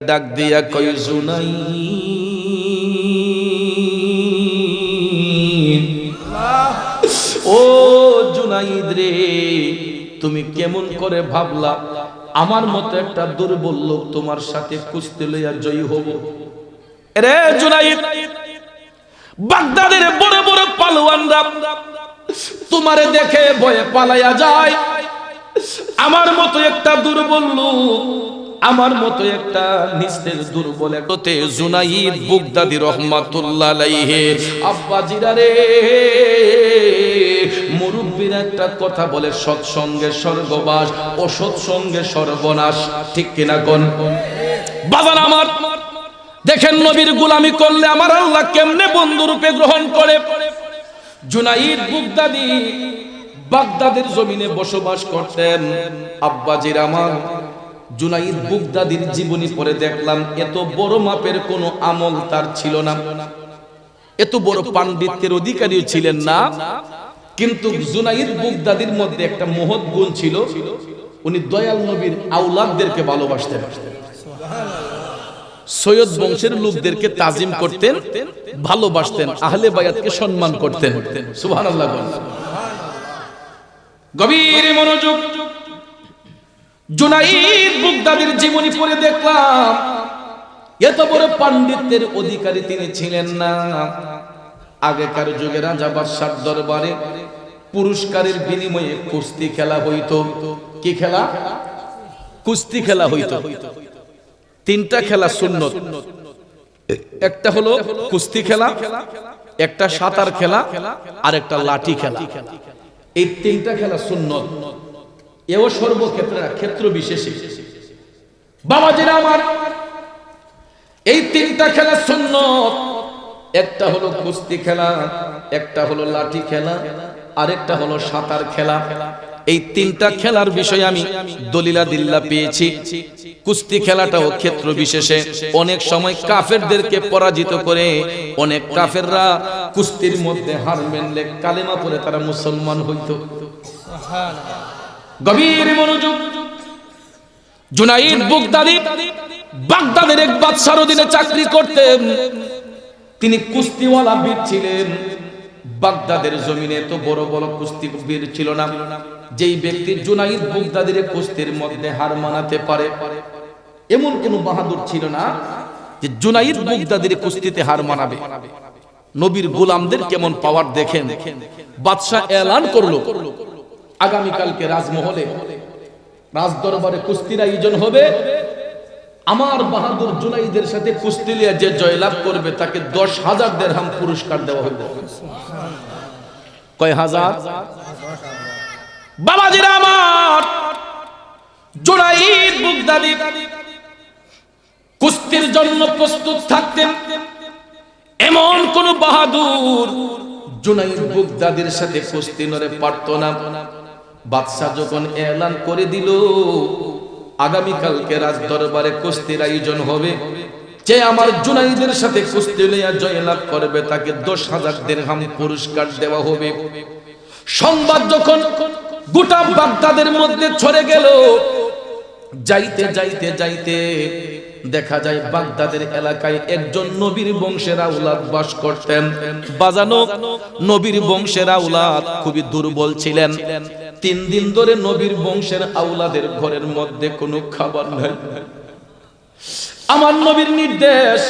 ডাক দিয়া কই জুনাই ও জুনাইদ রে, তুমি কেমন করে ভাবলা? আমার মতো একটা দুর্বল লোক তোমার সাথে কুস্তি লইয়া জয়ী হব। রে জুনাইদ, বাগদাদের বড় বড় পালোয়ানরা তোমারে দেখে ভয়ে পালাইয়া যায়। আমার মতো একটা দুর্বল লোক আমার মতো একটা নিস্তেজ দুর্বল একতে জুনাইদ বুগদাদি রহমাতুল্লাহ আলাইহি। আব্বা জিরারে মুরব্বীর একটা কথা বলে সৎসঙ্গে স্বর্গবাস সৎসঙ্গে সর্বনাশ। ঠিক কিনা কোন? বাজান আমার, দেখেন নবীর গোলামি করলে আমার আল্লাহ কেমনে বন্ধু রূপে গ্রহণ করে? জুনাইদ বুগদাদি বাগদাদের জমিনে বসবাস করতেন। আব্বাজির আমার জুনাইদ বুগদাদির জীবনী পরে দেখলাম, এত বড় মাপের কোনো আমল তার ছিল না। এত বড় পাণ্ডিত্যের অধিকারীও ছিলেন না। কিন্তু জুনাইদ বুগদাদির মধ্যে একটা মহৎ গুণ ছিল, উনি দয়াল নবীর আউলাদদেরকে ভালোবাসতেন। সৈয়দ বংশের লোকদেরকে তাজিম করতেন, ভালোবাসতেন, আহলে বায়াতকে সম্মান করতেন। সুবহানাল্লাহ। গভীর মনোযোগ জুনাইদ বুগদাদির জীবনী পড়ে দেখলাম। এত বড় পাণ্ডিত্যের অধিকারী তিনি ছিলেন না। আগেকার যুগে রাজা বাদশার দরবারে পুরস্কারের বিনিময়ে কুস্তি খেলা হইতো। কি খেলা? কুস্তি খেলা হইতো। তিনটা খেলা সুন্নত। একটা হলো কুস্তি খেলা, একটা সাঁতার খেলা আর একটা লাঠি খেলা। এই তিনটা খেলা সুন্নত। এও সর্বক্ষেত্রে ক্ষেত্র বিশেষে। বাবাজিরা আমার, এই তিনটা খেলা সুন্নত। একটা হলো কুস্তি খেলা, একটা হলো লাঠি খেলা, আরেকটা হলো সাঁতার খেলা। এই তিনটা খেলার বিষয়ে আমি দলিলা দিল্লা পেয়েছি। কুস্তি খেলাটাও ক্ষেত্র বিশেষে। অনেক সময় কাফেরদেরকে পরাজিত করে অনেক কাফেররা কুস্তির মধ্যে হার মেনলে কালেমা পরে তারা মুসলমান হইতো। গভীর মনোযোগ। জুনাইদ বুগদাদি বাগদাদের এক বাদশার অধীনে চাকরি করতেন। তিনি কুস্তিওয়ালা বীর ছিলেন। বাগদাদের জমিনে তো বড় বড় কুস্তি বীর ছিল না, যেই ব্যক্তি জুনাইদ বুগদাদের কুস্তির মধ্যে হার মানাতে পারে। এমন কোন বাহাদুর ছিল না যে জুনাইদ বুগদাদের কুস্তিতে হার মানাবে। নবীর গোলামদের কেমন পাওয়ার দেখেন। বাদশাহ এলান করল। আগামীকালকে রাজমহলে রাজ দরবারে কুস্তির আয়োজন হবে। আমার বাহাদুর জুনাইদের সাথে কুস্তি লিয়া যে জয়লাভ করবে, তাকে দশ হাজার দেড়হাম পুরস্কার দেওয়া হবে। কয় হাজার? বাবাজিরা আমার, জুনাইদ বুগদাদি, কুস্তির জন্য প্রস্তুত থাকতেন। এমন কোন বাহাদুর জুনাইদ বুগদাদির সাথে কুস্তি নরে পারত না। বাদশাহ যখন এলান করে দিল, আগামীকালকে রাজ দরবারে কুস্তির আয়োজন হবে। যে আমার জুনাইদের সাথে কুস্তি লইয়া জয়লাভ করবে, তাকে দশ হাজার দেড়হাম পুরস্কার দেওয়া হবে। সংবাদ যখন গোটা বাগদাদের মধ্যে ছড়ে গেল, যাইতে যাইতে যাইতে দেখা যায় বাগদাদের এলাকায় একজন নবীর বংশের আউলাদ বাস করতেন। বাজানো নবীর বংশের আউলাদ খুবই দুর্বল ছিলেন। তিন দিন ধরে নবীর বংশের আউলাদের ঘরের মধ্যে কোনো খাবার নাই। আমার নবীর নির্দেশ,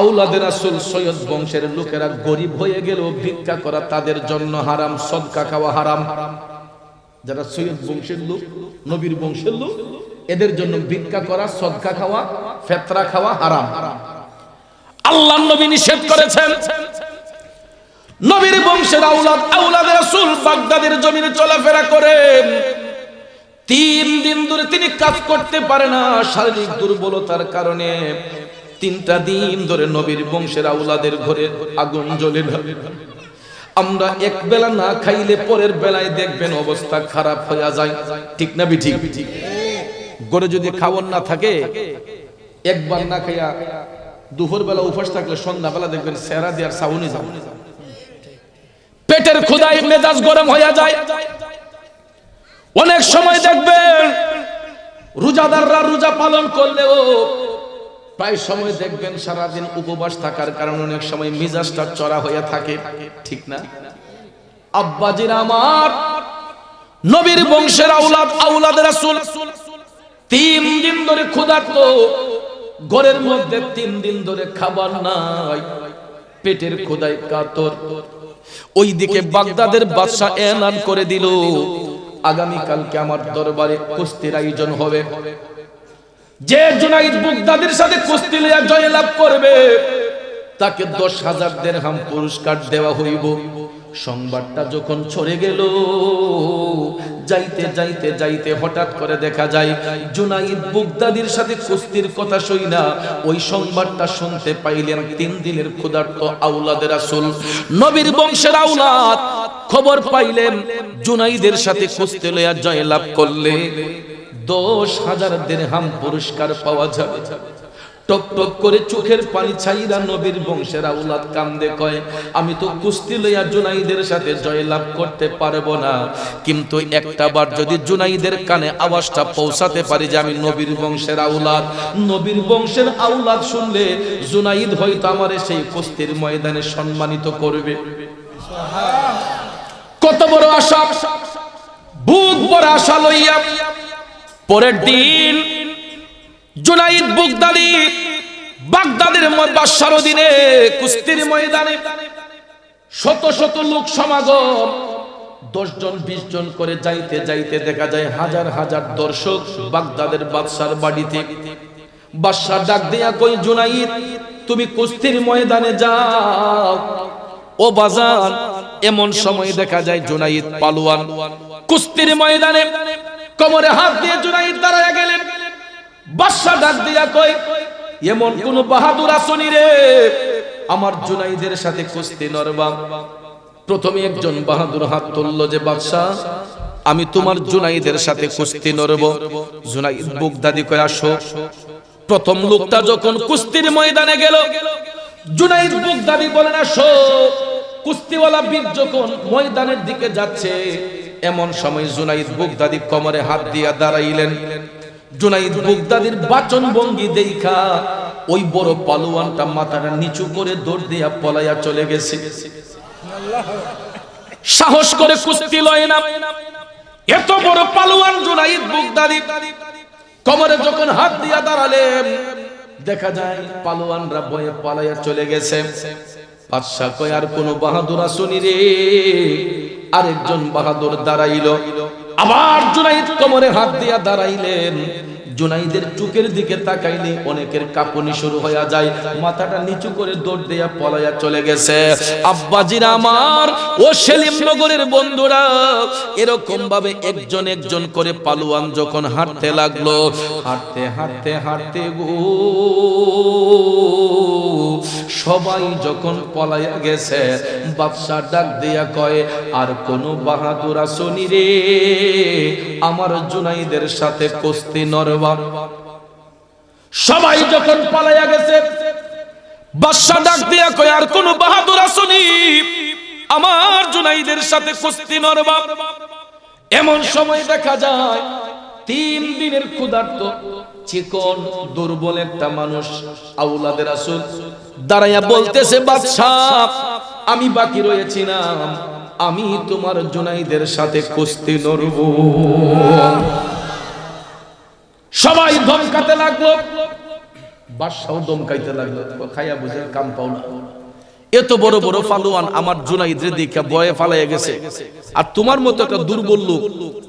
আউলাদের আসল সৈয়দ বংশের লোকেরা গরিব হয়ে গেল ভিক্ষা করা তাদের জন্য হারাম, সদকা খাওয়া হারাম। যারা সৈয়দ বংশের লোক, নবীর বংশের লোক, এদের জন্য ভিক্ষা করা, সদকা খাওয়া, ফেতরা খাওয়া হারাম। আল্লাহ নবী নিষেধ করেছেন নবীর বংশের আউলাদ আউলাদের রাসূল বাগদাদের জমিনে চলাফেরা করেন। তিন দিন ধরে তিনি কাজ করতে পারে না, শারীরিক দুর্বলতার কারণে। তিনটা দিন ধরে নবীর বংশের আউলাদের ঘরে আগুন জ্বলে আমরা এক বেলা না খাইলে পরের বেলায় দেখবেন অবস্থা খারাপ হয়ে যায়। ঠিক না বি ঠিক গড়ে যদি খাবার না থাকে, একবার না খাইয়া দুপুর বেলা উপোস থাকলে সন্ধ্যা বেলা দেখবেন সেরা দেওয়ার সাউনি যাও পেটের ক্ষুদায় মেজাজ গরম হয়ে যায়। অনেক সময় দেখবেন রোজাদাররা রোজা পালন করলেও প্রায় সময় দেখবেন সারাদিন উপবাস থাকার কারণে অনেক সময় মিজাজটা চড়া হয়ে থাকে। ঠিক না? আব্বাজির আমার, নবীর বংশের আউলাদ আউলাদ রাসূল, তিন দিন ধরে ক্ষুধার্ত, ঘরের মধ্যে তিন দিন ধরে খাবার নাই। পেটের খোদায় কাতর। ওইদিকে বাগদাদের বাদশা এলান করে দিল। আগামী কালকে আমার দরবারে কুস্তির আয়োজন হবে। যে জুনাইদ বাগদাদের সাথে কুস্তি লইয়া জয়লাভ করবে তাকে দশ হাজার দেড়হাম পুরস্কার দেওয়া হইব। সংবাদটা যখন ছড়ে গেল, যাইতে যাইতে যাইতে হঠাৎ করে দেখা যায়, জুনাইদ বুগদাদির সাথে কুস্তির কথা শুই না, ওই সংবাদটা শুনতে পাইলেন তিন দিনের ক্ষুধার্ত আউলাদের রাসূল। নবীর বংশের আউলাদ খবর পাইলেন, জুনাইদের সাথে কুস্তি লইয়া জয়লাভ করলে দশ হাজার দেড়হাম পুরস্কার পাওয়া যাবে। টপ টপ করে চোখের পানি ছাইরা নবীর বংশের আউলাদ কান্দে কয়, আমি তো কুস্তি লইয়া জুনাইদের সাথে জয়লাভ করতে পারব না। কিন্তু একটা বার যদি জুনাইদের কানে আওয়াজটা পৌঁছাতে পারি যে আমি নবীর বংশের আউলাদ। নবীর বংশের আউলাদ শুনলে জুনাইদ হয়তো আমারে সেই কুস্তির ময়দানে সম্মানিত করবে। কত বড় আশা। বুক বড় আশা লইয়া পরের দিন জুনাইদ বুগদাদি বাগদাদের বাদশার দিনে কুস্তির ময়দানে শত শত লোক সমাগম। দশ জন বিশ জন করে যাইতে যাইতে দেখা যায় হাজার হাজার দর্শক বাগদাদের বাদশার বাড়িতে। বাদশা ডাক দিয়া কই, জুনাইদ, তুমি কুস্তির ময়দানে যাও। ও বাজান এমন সময় দেখা যায় জুনাইদ পালোয়ান। কুস্তির ময়দানে কোমরে হাত দিয়ে জুনাইদ দাঁড়ায় গেলেন। বাদশা ডাক দিয়া কই এমন কোন বাহাদুর আসনি রে। আমার জুনাইদের সাথে কুস্তি নরবাম প্রথমে একজন বাহাদুর হাত তুলল যে বাদশা আমি তোমার জুনাইদের সাথে কুস্তি নরব জুনাইদ বুগদাদি কয়, আসো। প্রথম লোকটা যখন কুস্তির ময়দানে গেল, জুনাইদ বুগদাদি বলেন, আসো। কুস্তিওয়ালা বীর যখন ময়দানের দিকে যাচ্ছে, এমন সময় জুনাইদ বুক দাদি কোমরে হাত দিয়া দাঁড়াইলেন। জুনাইদ বুগদাদির বাচন ভঙ্গি দেখা ওই বড় পালোয়ানটা মাথাটা নিচু করে দৌড় দিয়া পলাইয়া চলে গেছে। সাহস করে কুস্তি লয় না। এত বড় পালোয়ান জুনাইদ বুগদাদি কোমরে যখন হাত দিয়া দাঁড়ালেন, দেখা যায় পালোয়ানরা বয়ে পালাইয়া চলে গেছে। বাদশা কয়, আর কোন বাহাদুর আসনি রে। আরেকজন বাহাদুর দাঁড়াইল। আবার জুনাইদ কোমরে হাত দিয়া দাঁড়াইলেন। জুনাইদের চুকের দিকে তাকাইলে অনেকের কাঁপুনি শুরু হয়ে যায়। মাথাটা নিচু করে দৌড় দিয়া পলাইয়া চলে গেছে। আব্বাজির আমার, ও সেলিম নগরের বন্ধুরা, এরকম ভাবে একজন একজন করে পালুয়ান যখন হাঁটতে লাগল, হাঁটতে হাঁটতে হাঁটতে গো সবাই যখন পলাইয়া গেছে বাদশা ডাক দিয়া কয়, আর কোন বাহাদুর আসনি রে? আমার জুনাইদের সাথে কুস্তি নরবা সবাই যখন পালাইয়া গেছে বাদশা ডাক দিয়া কয়, আর কোন বাহাদুর আসনি? আমার জুনাইদের সাথে কুস্তি নরবা এমন সময় দেখা যায়, তিন দিনের ক্ষুধার্ত, চিকন, দুর্বল একটা মানুষ আউলাদের আসল দাঁড়াইয়া বলতেছে, বাদশাহ, আমি বাকি রয়েছি না আমি তোমার জুনাইদের সাথে কুস্তি লড়ব সবাই ধমকাতে লাগল। বাদশাও দমকাইতে লাগল। খাইয়া বুঝে কাম পাওনা এত বড় বড় ফালুয়ান আমার জুনাইদরে দেখে বয়ে ফালাইয়া গেছে। আর তোমার মতো একটা দুর্বল লোক,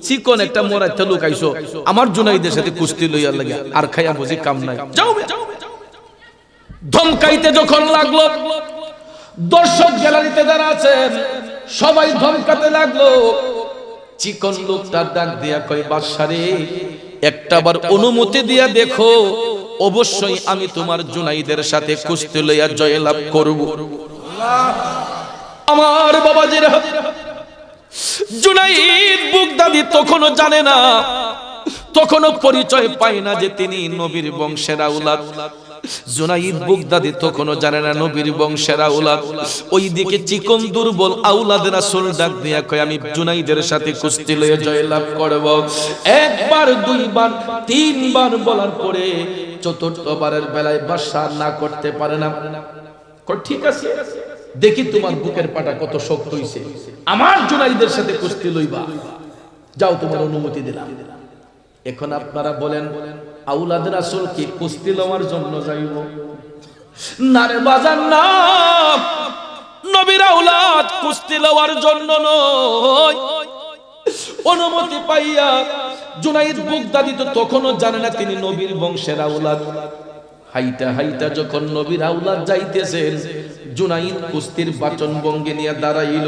চিকন একটা মোরাইতে লোক আইসো, আমার জুনাইদের সাথে কুস্তি লইয়া লাগে আর খাইয়া বুঝি কাম নাই। যাও। ধমকাইতে যখন লাগল, দর্শক গ্যালারিতে যারা আছেন, সবাই ধমকাতে লাগল। চিকন লোকটা ডাক দিয়া কয় বাদশারে একটাবার অনুমতি দিয়া দেখো অবশ্যই আমি তোমার জুনাইদের সাথে কুস্তি লইয়া জয়লাভ করব। আমার বাবা বাবাজিরা জুনাইদ বুগদাদি তখনো জানে না তখনও পরিচয় পায় না যে তিনি নবীর বংশের আউলাদ। জুনাইদ বুগদাদি তখনও জানে না নবীর বংশের আউলাদ ওইদিকে চিকন দুর্বল আউলাদ রাসূল ডাক দিয়া কয়, আমি জুনাইদের সাথে কুস্তি লয়ে জয়লাভ করব। একবার, দুইবার, তিনবার বলার পরে চতুর্থবারের বেলায় বাসা না করতে পারে না। ঠিক আছে, দেখি তোমার বুকের পাটা কত শক্ত হইছে। আমার জুনাইদের সাথে কুস্তি লইবা। যাও তোমার অনুমতি দিলাম। এখন আপনারা বলেন আউলাদের আসল কি কুস্তি লওয়ার জন্য যাইব? না রে বাজার না। নবীর আউলাদ কুস্তি লওয়ার জন্য নয়। অনুমতি পাইয়া জুনাইদ বুগদাদি তো তখনও জানে না তিনি নবীর বংশের আউলাদ। হাইটা হাইটা যখন নবীর আউলাদ যাইতেছেন, জুনাইদ কুস্তির বাচন বঙ্গে নিয়ে দাঁড়াইল।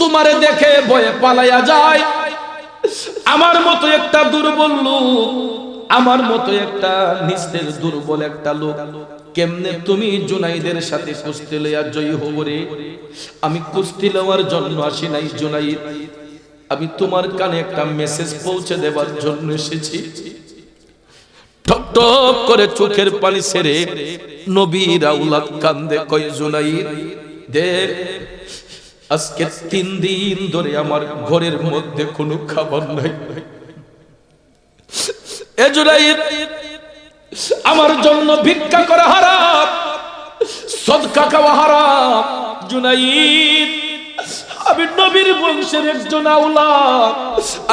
তোমারে দেখে ভয়ে পালাইয়া যায়। আমার মতো একটা দুর্বল লোক, আমার মতো একটা নিস্তেজ দুর্বল একটা লোক। কেমনে তুমি জুনাইদের সাথে কুস্তি লইয়া জয়ী হব রে? আমি কুস্তি লওয়ার জন্য আসি নাই জুনাইদ। আমি তোমার কানে একটা মেসেজ পৌঁছে দেবার জন্য এসেছি। ঠক ঠক করে চোখের পানি ছেড়ে নবীর আউলাদ কান্দে, কয় জুনাইদ দেখ আজকে তিন দিন ধরে আমার ঘরের মধ্যে কোনো খাবার নাই। আমার জন্য ভিক্ষা করা হারাম, সদকা খাওয়া হারা জুনাইদ আমি নবীর বংশের একজন আউলা।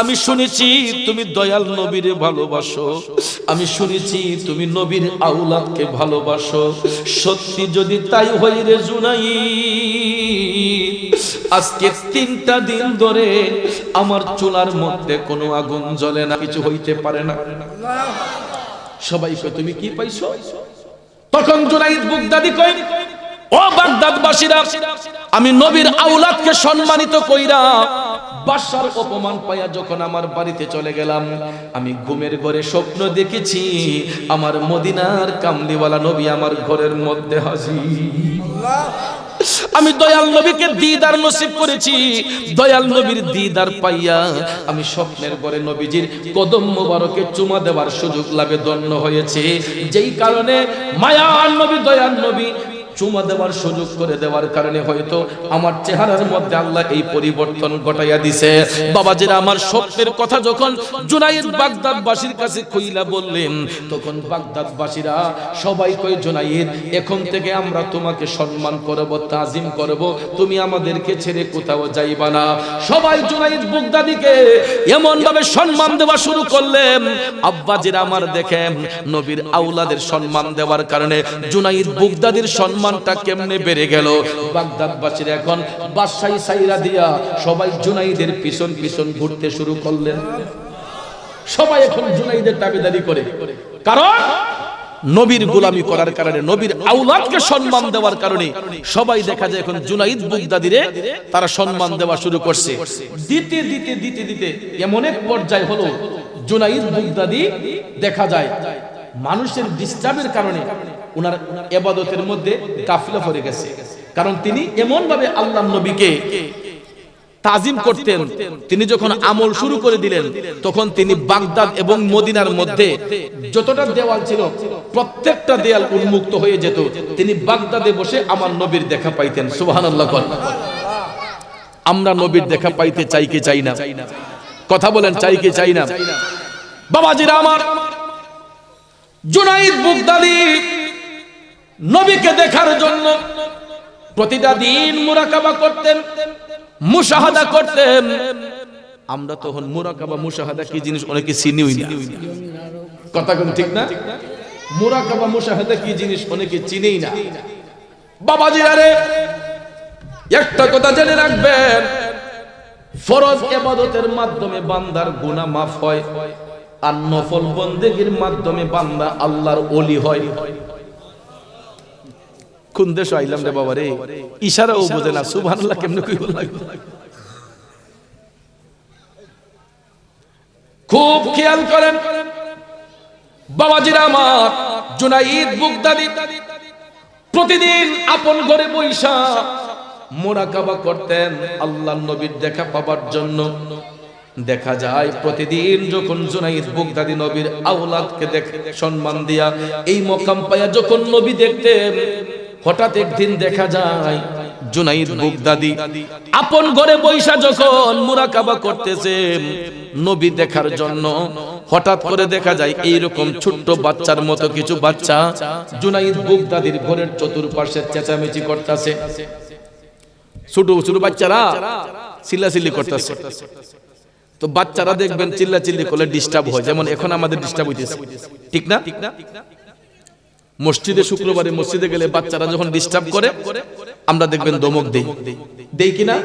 আমি শুনেছি তুমি দয়াল নবীর ভালোবাসো। আমি শুনেছি তুমি নবীর আউলাদকে ভালোবাসো। সত্যি যদি তাই হই রে জুনাই আজকে তিনটা দিন ধরে আমার চুলার মধ্যে কোনো আগুন জ্বলে না, কিছু হইতে পারে না। সবাই তুমি কি পাইছো? তখন জুনাইদ বুগদাদি কয় ও বাগদাদবাসীরা, আমি নবীর আউলাদকে সম্মানিত কইরা বাসার অপমান পাইয়া যখন আমার বাড়িতে চলে গেলাম, আমি ঘুমের ঘরে স্বপ্ন দেখেছি, আমার মদিনার কামলিওয়ালা নবী আমার ঘরের মধ্যে হাজির। আমি দয়াল নবীকে দিদার নসিব করেছি, দয়াল নবীর দিদার পাইয়া আমি স্বপ্নের ঘরে নবীজির কদম মোবারকে চুমা দেওয়ার সুযোগ লাভে দন্য হয়েছে। যেই কারণে মায়া নবী, দয়াল নবী চুমা দেওয়ার সুযোগ করে দেওয়ার কারণে হয়তো আমার চেহারার মধ্যে আল্লাহ এই পরিবর্তন ঘটাইয়া দিছে। বাবাজিরা, আমার স্বপ্নের কথা যখন জুনাইদ বাগদাদবাসীর কাছে কইলা বললেন, তখন বাগদাদবাসীরা সবাই কই জুনাইদ, এখন থেকে আমরা তোমাকে সম্মান করব, তাজিম করব, তুমি আমাদেরকে ছেড়ে কোথাও যাইবা না। সবাই জুনাইদ বুগদাদিকে এমন ভাবে সম্মান দেওয়া শুরু করলেন। আব্বাজিরা, আমার দেখেন, নবীর আউলাদের সম্মান দেওয়ার কারণে জুনাইদ বুগদাদির সম্মানটা কেমনে বেড়ে গেল? বাগদাদবাসীর এখন বাদশাহী সাইরা দিয়া সবাই জুনাইদের পিছন পিছন ঘুরতে শুরু করলেন। সবাই এখন জুনাইদের দাবিদারি করে। কারণ নবীর গোলামি করার কারণে, নবীর আউলাদকে সম্মান দেওয়ার কারণে সবাই দেখা যায় এখন জুনাইদ বুগদাদিরে তারা সম্মান দেওয়া শুরু করছে। দিতে দিতে দিতে দিতে এমন এক পর্যায়ে হলো জুনাইদ বুগদাদি দেখা যায় মানুষের ডিস্টার্বের কারণে ওনার এবাদতের মধ্যে কাফিলা পড়ে গেছে। কারণ তিনি এমন ভাবে আল্লাহ নবীকে তাজিম করতেন, তিনি যখন আমল শুরু করে দিলেন, তখন তিনি বাগদাদ এবং মদিনার মধ্যে যতটা দেওয়াল ছিল, প্রত্যেকটা দেয়াল উন্মুক্ত হয়ে যেত। তিনি বাগদাদে বসে আমার নবীর দেখা পাইতেন, সুবহানাল্লাহ আমরা নবীর দেখা পাইতে চাই কি চাই না? কথা বলেন, চাই কি চাই না? বাবাজিরা আমার, জুনাইদ বুগদাদি নবীকে দেখার জন্য প্রতিটা দিন মুরাকাবা করতেন, মুশাহাদা করতেন। আমরা তখন মুরাকাবা, মুশাহাদা কি জিনিস অনেকে চিনিই না। কথা কোন ঠিক না? মুরাকাবা, মুশাহাদা কি জিনিস অনেকে চিনেই না। বাবাজি আরে একটা কথা জেনে রাখবেন, ফরজ ইবাদতের মাধ্যমে বান্দার গুনাহ মাফ হয়, আর নফল বন্দেগীর মাধ্যমে বান্দা আল্লাহর ওলি হয়। কোন দেশ আইলাম রে বাবা রে ইশারাও বোঝে না, সুবহানাল্লাহ, কেমনে কইব লাগবে? খুব খেয়াল করেন, বাবাজিরা আমার, জুনাইদ বুগদাদি প্রতিদিন আপন ঘরে বৈশা মোরাকাবা করতেন আল্লাহ নবীর দেখা পাবার জন্য। দেখা যায় প্রতিদিন যখন জুনাইদ বুগদাদি নবীর আওলাদকে দেখ সম্মান দিয়া এই মকাম পায়া যখন নবী দেখতেন হঠাৎ একদিন দেখা যায় জুনাইদ বুগদাদি আপন ঘরে বৈশা যখন মুরাকাবা করতেছেন নবী দেখার জন্য হঠাৎ করে দেখা যায় এইরকম ছোট্ট বাচ্চার মতো কিছু বাচ্চা জুনাইদ বুগদাদির ঘরের চতুর্পাশে চেঁচামেচি করতেছে। ছোট ছোট বাচ্চারা চিল্লাচিল্লি করতেছে। তো বাচ্চারা দেখবেন চিল্লাচিল্লি করলে ডিস্টার্ব হয় যেমন এখন আমাদের ডিস্টার্ব হইতেছে। ঠিক না? মসজিদে শুক্রবারে মসজিদে গেলে বাচ্চারা যখন ডিস্টার্ব করে আমরা দেখবেন দমক দেই। দেই। কিনা?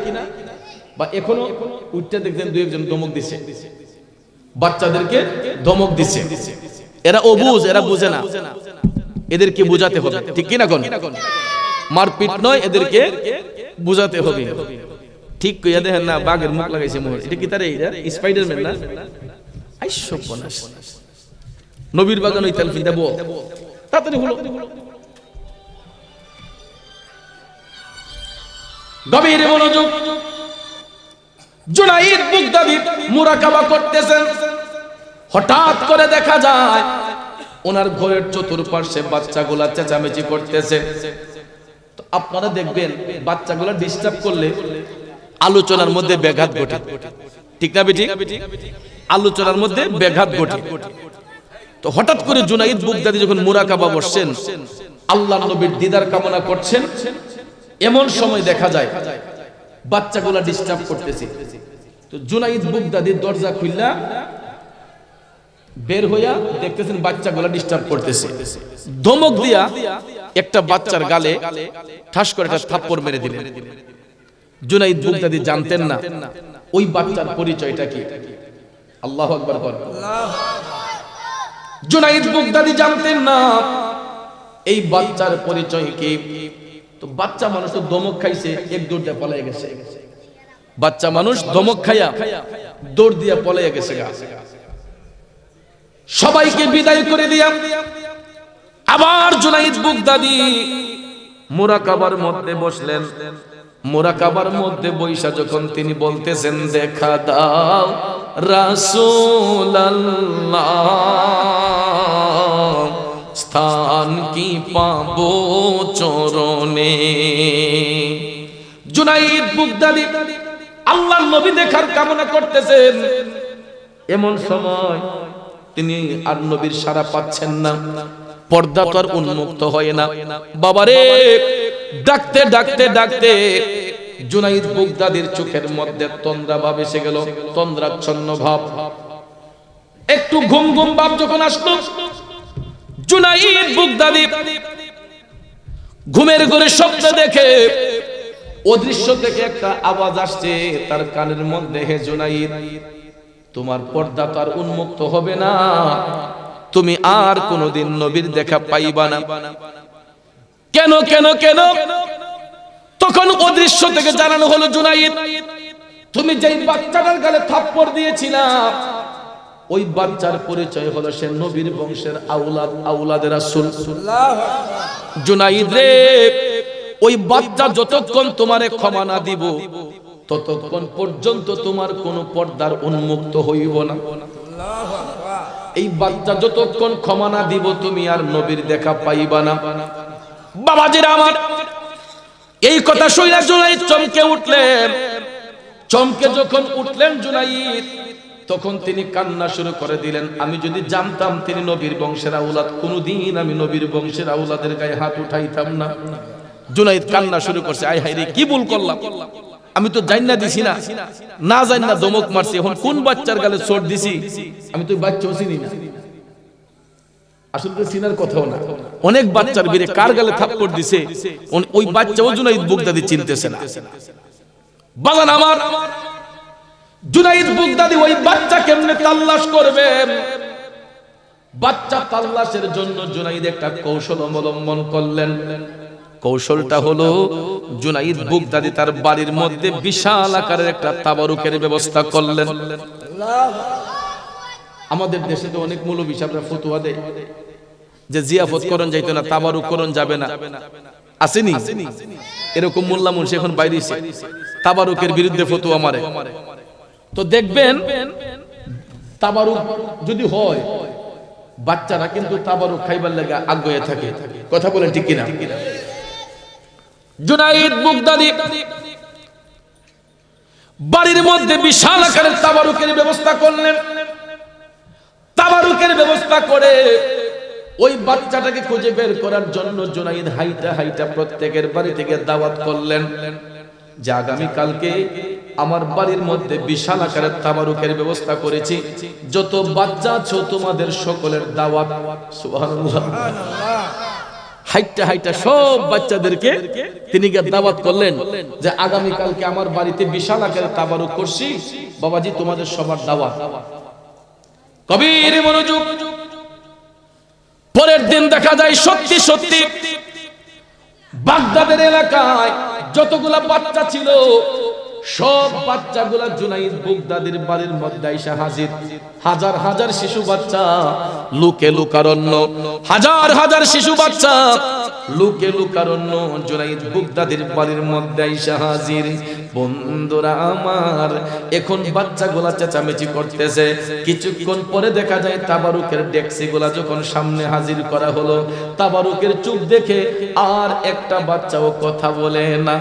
বা এখনও উঠতে দেখবেন দুই একজন দমক দিছে। বাচ্চাদেরকে দমক দিছে। এরা অবুজ এরা বুঝে না। এদেরকে বুঝাতে হবে। ঠিক কিনা কোন? মারপিট নয় এদেরকে বুঝাতে হবে। ঠিক কইয়া দেখেন না বাঘের মুখ লাগাইছে মোহর এটা কি তারে? স্পাইডারম্যান না? আই সর্বনাশ নবীর বাগান ওই তেলফি দেব। তাড়াতাড়ি হলো। গভীর মনোযোগ। জুনাইদ বুগদাদি মুরাকাবা করতেছেন। হঠাৎ করে দেখা যায়, ওনার ঘরের বাচ্চাগুলা চেঁচামেচি করতেছে। আপনারা দেখবেন, বাচ্চাগুলা ডিস্টার্ব করলে আলোচনার মধ্যে ব্যাঘাত ঘটে। ঠিক না বেটি? আলোচনার মধ্যে ব্যাঘাত ঘটে। তো হঠাৎ করে জুনাইদ বুগদাদি যখন মুরাকাবা বসছেন আল্লাহ নবীর দিদার কামনা করছেন, এমন সময় দেখা যায় বাচ্চাগুলা ডিস্টার্ব করতেছে। তো জুনাইদ বুগদাদির দরজা খুললা, বের হইয়া দেখতেছেন বাচ্চাগুলা ডিস্টার্ব করতেছে। ধমক দিয়া একটা বাচ্চার গালে ঠাস করে একটা থাপ্পড় মেরে দিলেন। জুনাইদ বুগদাদি জানতেন না, ওই বাচ্চার পরিচয়টা কি? আল্লাহ আকবার কর। জুনাইদ বুগদাদি জানতেন না। এই বাচ্চার পরিচয় কি? তো বাচ্চা মানুষ তো দমক খাইছে, এক দৌড় দিয়ে পলাই গেছে। বাচ্চা মানুষ দমক খাইয়া দৌড় দিয়া পলাই গেছে সবাইকে বিদায় করে দিয়া আবার জুনাইদ বুগদাদি মুরাকাবার মধ্যে বসলেন। মুরাকাবার মধ্যে বৈশা যখন তিনি বলতেছেন, দেখা দাও রাসূলুল্লাহ, স্থান কি পাবো চরণে? জুনাইদ বুগদাদি আল্লাহর নবী দেখার কামনা করতেছেন। এমন সময় তিনি আর নবীর সারা পাচ্ছেন না। পর্দা তো আর উন্মুক্ত হয় না। বাবারে, ডাকতে ডাকতে ডাকতে জুনাইদ বুগদাদির চোখের মধ্যে তন্দ্রা ভাব এসে গেল, তন্দ্রাচ্ছন্ন ভাব। একটু ঘুম ঘুম ভাব যখন আসলো, জুনাইদ বুগদাদি ঘুমের ঘরে শব্দ দেখে অদৃশ্য থেকে একটা আওয়াজ আসছে, তার কানের মধ্যে, হে জুনাইদ, তোমার পর্দা তো আর উন্মুক্ত হবে না। তুমি আর কোনোদিন নবীর দেখা পাইবা না। কেন কেন কেন? তখন অদৃশ্য থেকে জানানো হলো, জুনাইদ, তুমি যেই বাচ্চাটার গালে থাপ্পড় দিয়েছিলা, ওই বাচ্চার পরিচয় হলো সে নবীর বংশের আউলাদ, আউলাদের রাসূল। জুনাইদ রে, ওই বাচ্চা যতক্ষণ তোমারে ক্ষমা না দিব, ততক্ষণ পর্যন্ত তোমার কোনো পর্দার উন্মুক্ত হইব না। এই বাচ্চা যতক্ষণ ক্ষমা না দিব, তুমি আর নবীর দেখা পাইবা না। বাবাজিরা আমার এই কথা শুনে জুনাইদ চমকে উঠলেন। চমকে যখন উঠলেন জুনাইদ, তখন তিনি কান্না শুরু করে দিলেন। আমি যদি জানতাম তিনি নবীর বংশের আউলাদ, কোনোদিন আমি নবীর বংশের আউলাদের গায়ে হাত উঠাইতাম না। জুনাইদ কান্না শুরু করছে আই হাই রে, কি ভুল করলাম? আমি তো জান না দিছি না। না জান না দমক মারছি, এখন কোন বাচ্চার গালে চোট দিছি? আমি তো বাচ্চাও চিনি না। আসলে তো চিনার কথাও না। অনেক বাচ্চার কার গালে থাপ্পড় দিছে ওই বাচ্চাও জুনাইদ বুগদাদি চিনতেছে না। আমার জুনাইদ বুগদাদি ওই বাচ্চা কেমনে তাল্লাশ করবে? বাচ্চা তাল্লাশের জন্য জুনাইদ একটা কৌশল অবলম্বন করলেন। কৌশলটা হলো জুনাইদ বুগদাদি তার বাড়ির মধ্যে বিশাল আকারের একটা তাবারুকের ব্যবস্থা করলেন। আমাদের দেশে তো অনেক মৌলবী সাহেবরা ফতুয়া দেয়। যে জিয়াফত করণ যাইতো না তাবারুক করণ যাবে না। আসেনি? এরকম মোল্লা মুন্সি এখন বাইরে এসে তাবারুকের বিরুদ্ধে ফতোয়া মারে। তো দেখবেন, তাবারুক যদি হয়, বাচ্চারা কিন্তু তাবারুক খাইবার লাগা আগ্রহে থাকে। কথা বলেন ঠিক কিনা? জুনাইদ বুগদাদি বাড়ির মধ্যে বিশাল আকারের তাবারুকের ব্যবস্থা করলেন। তাবারুকের ব্যবস্থা করে ওই বাচ্চাটাকে খুঁজে বের করার জন্য জুনাইদ হাইটা হাইটা প্রত্যেকের বাড়ি থেকে দাওয়াত করলেন। যে আগামী কালকে আমার বাড়ির মধ্যে বিশাল আকারের তাবারুকের ব্যবস্থা করেছি। যত বাচ্চা আছো তোমাদের সকলের দাওয়াত। হাইটা হাইটা সব বাচ্চাদেরকে তিনি দাওয়াত করলেন যে আগামী কালকে আমার বাড়িতে বিশাল আকারে তাবারুক করছি। বাবাজি, তোমাদের সবার দাওয়াত। কবির মনোযোগ। পরের দিন দেখা যায় সত্যি সত্যি বাগদাদের এলাকায় যতগুলা বাচ্চা ছিল, সব বাচ্চাগুলা জুনাইদ বুগদাদির বাড়ির মধ্যে আইসা হাজির। হাজার হাজার শিশু বাচ্চা, লুকে লুকারণ্য। হাজার হাজার শিশু বাচ্চা, লুকে লুকারণ্য জুনাইদ বুগদাদির বাড়ির মধ্যে আইসা হাজির। বন্ধুরা আমার, এখন বাচ্চাগুলা চেঁচামেচি করতেছে। কিছুক্ষণ পরে দেখা যায় তাবারুকের ডেক্সি গুলা যখন সামনে হাজির করা হলো, তাবারুকের চুপ দেখে আর একটা বাচ্চাও কথা বলে না।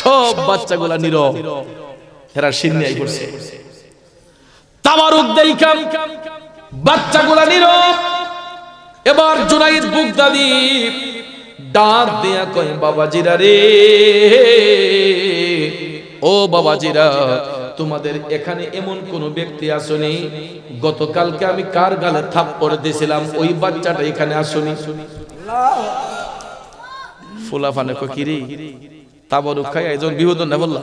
সব বাচ্চাগুলা নীরব। এরা সিন্নিয়াই করছে তাবারুক দেইখাম, বাচ্চাগুলা নীরব। এবার জুনাইদ বুগদাদি ডাক দেয়া কয়, বাবাজিরা রে, ও বাবাজিরা, তোমাদের এখানে এমন কোন ব্যক্তি আসনি? গতকালকে আমি কার গালে থাপ্পড় দিয়েছিলাম? ওই বাচ্চাটা এখানে আসনি। ফুলাফানে কিরি, তাবরুক খাই একজন বিহুদন না বললাম?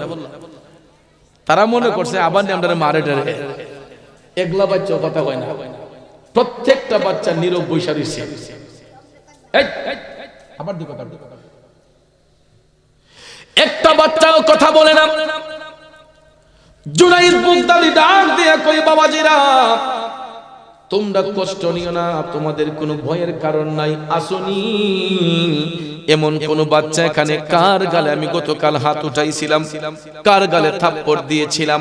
তারা মনে করছে, আবার আমরা মারে টারে। একলা বাচ্চা কথা কয় না। প্রত্যেকটা বাচ্চা নীরব বৈশা দিচ্ছে আবার দি কথা একটা বাচ্চাও কথা বলে না। জুনাইদ বুগদাদি ডাক দিয়া কই বাবাজিরা, তোমরা কষ্ট নিও না, তোমাদের কোনো ভয়ের কারণ নাই, আসনি। এমন কোন বাচ্চা এখানে কার গালে? আমি গতকাল হাত উঠাইছিলাম, কার গালে থাপ্পড় দিয়েছিলাম।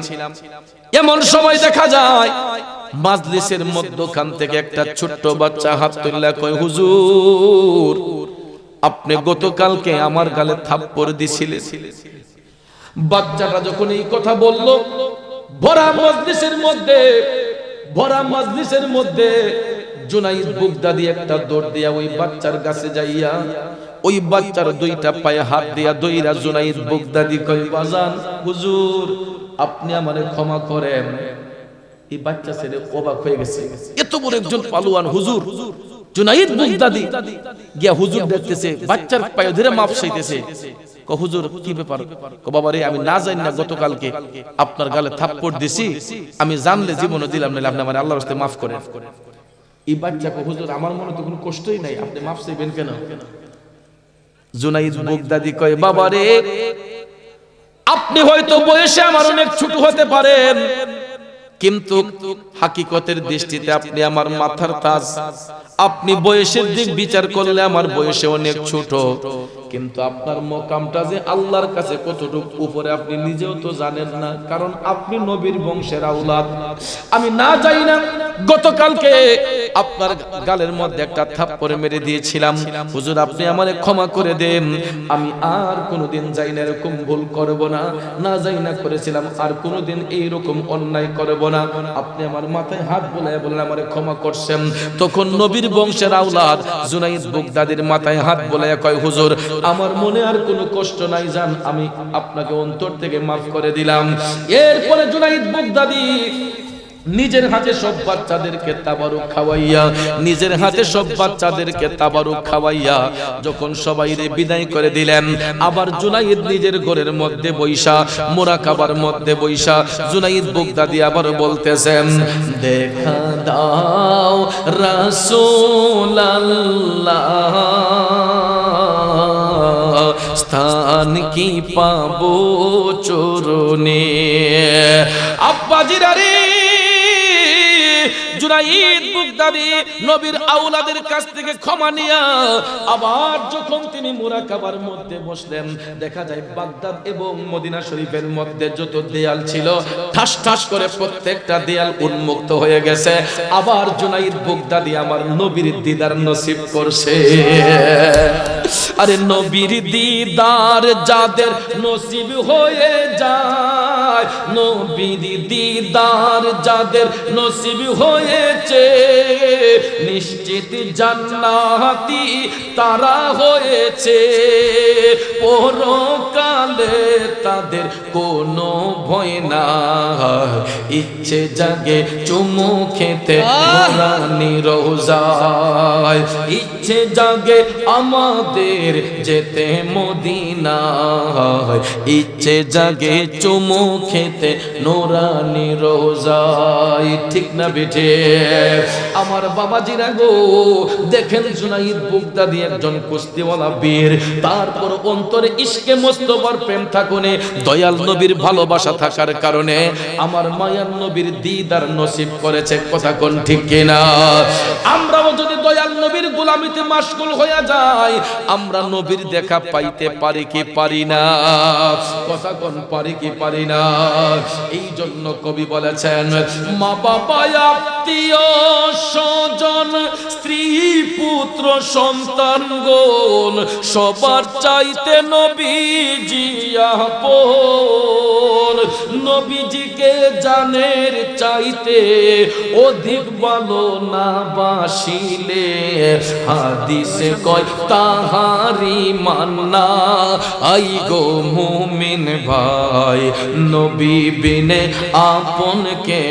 এমন সময় দেখা যায়, মাজলিসের মধ্যখান থেকে একটা ছোট্ট বাচ্চা হাত তুললা, কয়, হুজুর আপনি গতকালকে আমার গালে থাপ্পড় দিছিলেন। বাচ্চাটা যখন এই কথা বলল, ভরা মজলিসের মধ্যে, ভরা মজলিসের মধ্যে জুনাইদ বুগদাদি একটা দৌড় দিয়া ওই বাচ্চার কাছে যাইয়া, ওই বাচ্চার দুইটা পায়ে হাত দিয়া দইরা জুনাইদ বুগদাদি কই বাজান, হুজুর, আপনি আমারে ক্ষমা করেন। এই বাচ্চা ছেলে অবাক হয়ে গেছে। এত বড় একজন পালুয়ান, হুজুর। জুনাইদ বুগদাদি গিয়া হুজুর দেখতেছে, বাচ্চার পায়ে ধরে মাপ চাইতেছে। ক হুজুর, কি ব্যাপার? ক বাবা রে আমি না জানি না গতকালকে আপনার গালে থাপ্পড় দিছি। আমি জানলে জীবনে দিলাম না আপনি আমার আল্লাহর রাস্তায় মাফ করেন। এই বাচ্চা ক হুজুর, আমার মনে তো কোনো কষ্টই নাই। আপনি মাফ চাইবেন কেন? জুনাইদ বুগদাদি কয় বাবা রে আপনি হয়তো বয়সে আমার অনেক ছোট হতে পারেন, কিন্তু হাকিকতের দৃষ্টিতে আপনি আমার মাথার তাজ আপনি বয়সের দিক বিচার করলে আমার বয়সে অনেক ছোট। কিন্তু আপনার মোকামটা যে আল্লাহর কাছে কতটুকু উপরে আপনি নিজেও তো জানেন না। কারণ আপনি নবীর বংশের আউলাদ আমি না যাই না গতকালকে আপনার গালের মধ্যে একটা থাপ্পড় মেরে দিয়েছিলাম। হুজুর আপনি আমারে ক্ষমা করে দেন। আমি আর কোনোদিন যাই না এরকম ভুল করব না। না যাই না করেছিলাম আর কোনোদিন এইরকম অন্যায় করব না। আপনি আমার মাথায় হাত বোলায় বললেন আমারে ক্ষমা করছেন। তখন নবীর বংশের আওলাদ জুনাইদ বুগদাদির মাথায় হাত বলে কয়, হুজুর, আমার মনে আর কোনো কষ্ট নাই জান আমি আপনাকে অন্তর থেকে মাফ করে দিলাম। এরপরে জুনাইদ বুগদাদি নিজের হাতে সব বাচ্চাদেরকে তাবারুক খাওয়াইয়া, নিজের হাতে সব বাচ্চাদেরকে তাবারুক খাওয়াইয়া যখন সবাই রে বিদায় করে দিলেন, আবার জুনাইদ নিজের ঘরের মধ্যে বৈশা মোরাকাবার মধ্যে বৈশা জুনাইদ বুগদাদি আবার বলতেছেন, দেখা দাও রাসূলুল্লাহ, স্থান কি পাবো চরণে? আব্বাজিরা রে জুনাইদ বুগদাদি নবীর আউলাদের কাছ থেকে ক্ষমা নিয়া আবার যখন তিনি মুরাকাবার মধ্যে বসলেন, দেখা যায় বাগদাদ এবং মদিনা শরীফের মধ্যে যত দেয়াল ছিল, ঠাস ঠাস করে প্রত্যেকটা দেয়াল উন্মুক্ত হয়ে গেছে। আবার জুনাইদ বুগদাদি আমার নবীর দিদার নসিব করছে। আরে নবীর দিদার যাদের নসিব হয়ে যায় নবীর দিদার যাদের নসিব হয়েছে, নিশ্চিত জান্নাতি তারা হয়েছে। পরকালে তাদের কোনো ভয় না ইচ্ছে জাগে চুমু খেতে রানী রোজায়। ইচ্ছে জাগে আমাদের যেতে মদিনায়। ইচ্ছে জাগে চুমু খেতে নোরানি রোজায়, ঠিক না বেঠে? আমার বাবাজিরা গো, দেখেন জুনাইদ বুগদাদি একজন কুস্তিওয়ালা বীর, তারপর অন্তরে ইশকে মোস্তফার প্রেম থাকুনে, দয়াল নবীর ভালোবাসা থাকার কারণে আমার মায়ার নবীর দিদার নসিব করেছে, কথা কোন ঠিক কিনা? আমরাও যদি দয়াল নবীর গোলামিতে মাশগুল হয়ে যাই, আমরা নবীর দেখা পাইতে পারি কি পারি না? কথা কোন পারি কি পারি না? এই জন্য কবি বলেছেন, মা বাবা, আত্মীয় স্বজন, স্ত্রী, পুত্র, সন্তান গোল সবার চাইতে নবীজি আপন। নবীজিকে জানের চাইতে অধিক বলো না বাসিলে। হাদিসে কয় তাহারি মান্না, আই গো মুমিন ভাই, নবী বিনে আপন কে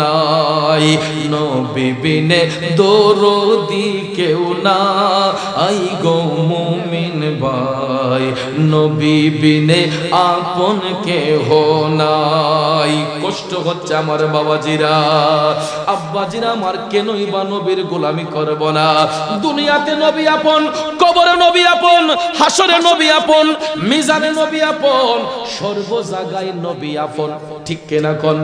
নাই। নবী বিনে দরদি কেউ না, আই গো মুমিন ভাই, নবী বিনে আপন কে নাই কষ্ট হচ্ছে আমার বাবাজিরা। আব্বাজিরা আমার কেনই বা নবীর গোলামি করব না। দুনিয়াতে নবী আপন, কবরে নবী আপন, হাসরে নবী আপন, মিজানে নবী আপন সর্ব জায়গায় নবী আপন। ঠিক কেনা কোন?